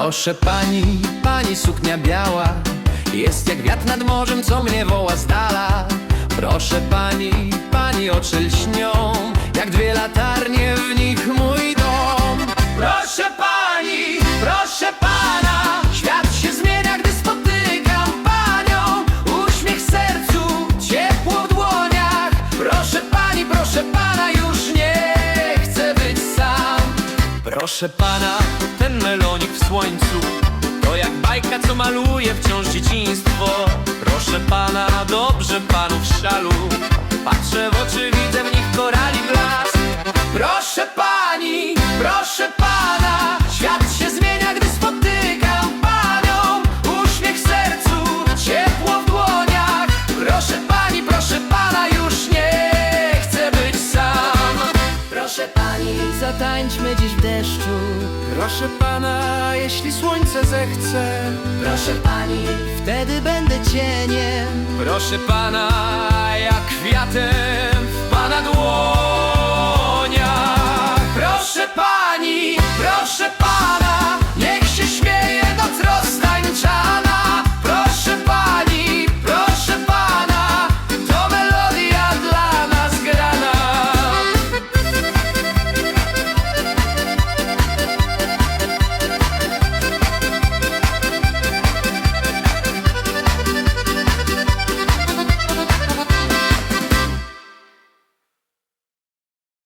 Proszę pani, pani suknia biała Jest jak wiatr nad morzem, co mnie woła z dala. Proszę pani, pani oczy lśnią Jak dwie latarnie, w nich mój dom. Proszę pani, proszę pana Świat się zmienia, gdy spotykam panią. Uśmiech w sercu, ciepło w dłoniach. Proszę pani, proszę pana, już nie chcę być sam. Proszę pana, ten melonik w słońcu. To jak bajka, co maluje wciąż dzieciństwo. Proszę pana, dobrze panu w szalu. Patrzę w oczy, widzę w nich korali blask Proszę pana, jeśli słońce zechce. Proszę pani, wtedy będę cieniem. Proszę pana, jak kwiatem